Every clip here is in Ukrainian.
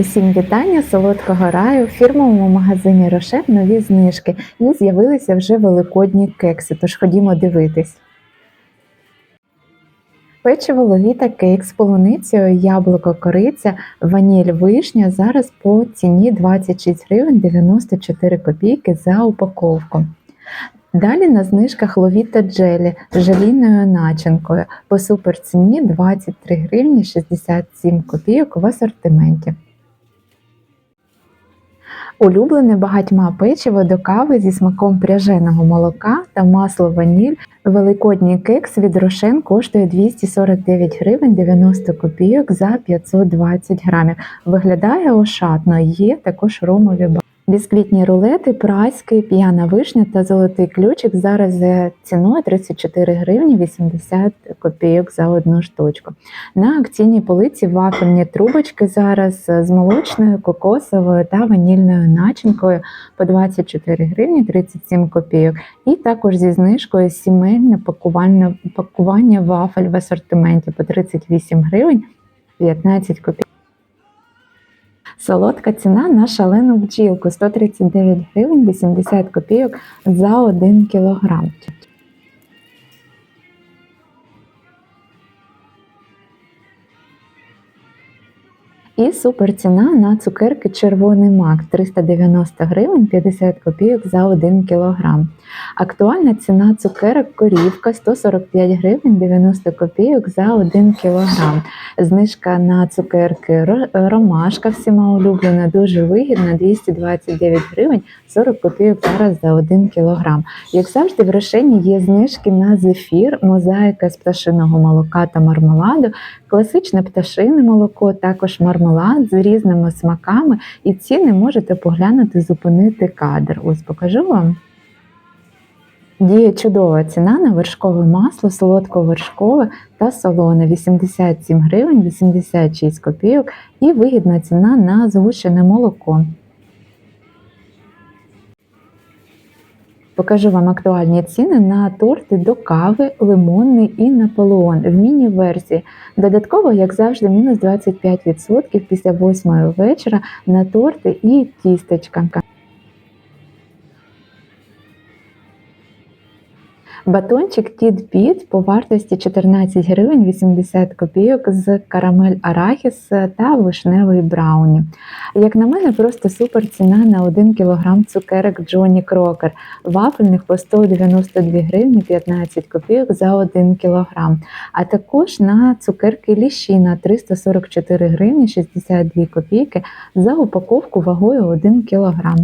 Усім вітання, солодкого раю. В фірмовому магазині Рошен нові знижки і з'явилися вже великодні кекси, тож ходімо дивитись. Печиво ловіта кейк з полуницею, яблуко, кориця, ваніль, вишня зараз по ціні 26 гривень 94 копійки за упаковку. Далі на знижках ловіта джелі з желійною начинкою по суперціні 23 гривні 67 копійок в асортименті. Улюблене багатьма печиво до кави зі смаком пряженого молока та масло ваніль. Великодній кекс від Рошен коштує 249 гривень 90 копійок за 520 грамів. Виглядає ошатно, є також ромові ба- Бісквітні рулети, праський, п'яна вишня та золотий ключик зараз за ціною 34 гривні 80 копійок за одну штучку. На акційній полиці вафельні трубочки зараз з молочною, кокосовою та ванільною начинкою по 24 гривні 37 копійок. І також зі знижкою сімейне пакування, пакування вафель в асортименті по 38 гривень 15 копійок. Солодка ціна на шалену бджілку 139 гривень 80 копійок за 1 кілограм. І суперціна на цукерки червоний мак 390 гривень 50 копійок за 1 кілограм. Актуальна ціна цукерок корівка 145 гривень 90 копійок за 1 кілограм. Знижка на цукерки ромашка всіма улюблена, дуже вигідна 229 гривень 40 копійок зараз за 1 кілограм. Як завжди, в решенні є знижки на зефір, мозаїка з пташиного молока та мармеладу, класичне пташине молоко, також мармелад з різними смаками. І ціни можете поглянути, зупинити кадр. Ось покажу вам. Діє чудова ціна на вершкове масло, солодко-вершкове та солоне 87 гривень 86 копійок і вигідна ціна на згущене молоко. Покажу вам актуальні ціни на торти до кави, лимонний і наполеон в міні-версії. Додатково, як завжди, мінус 25% після 8 вечора на торти і тістечка. Батончик Тід Піт по вартості 14 гривень 80 копійок з карамель арахіс та вишневий брауні. Як на мене, просто супер ціна на 1 кг цукерок Джонні Крокер, вафельних по 192 гривні 15 копійок за 1 кг. А також на цукерки Ліщина 344 гривні 62 копійки за упаковку вагою 1 кг.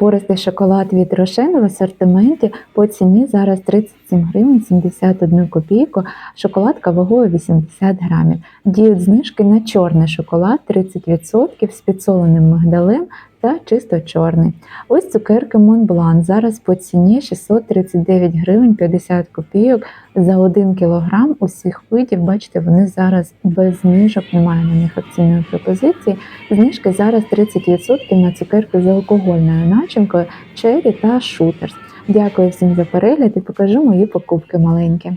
Пористий шоколад від Рошен в асортименті по ціні зараз 37 гривень 71 копійку, шоколадка вагою 80 грамів. Діють знижки на чорний шоколад 30% з підсоленим мигдалем та чисто чорний. Ось цукерки Монблан зараз по ціні 639 гривень 50 копійок за 1 кілограм усіх видів. Бачите, вони зараз без знижок, немає на них акційної пропозиції. Знижки зараз 30% на цукерки з алкогольною начинкою, чері та шутерс. Дякую всім за перегляд і покажу мої покупки маленькі.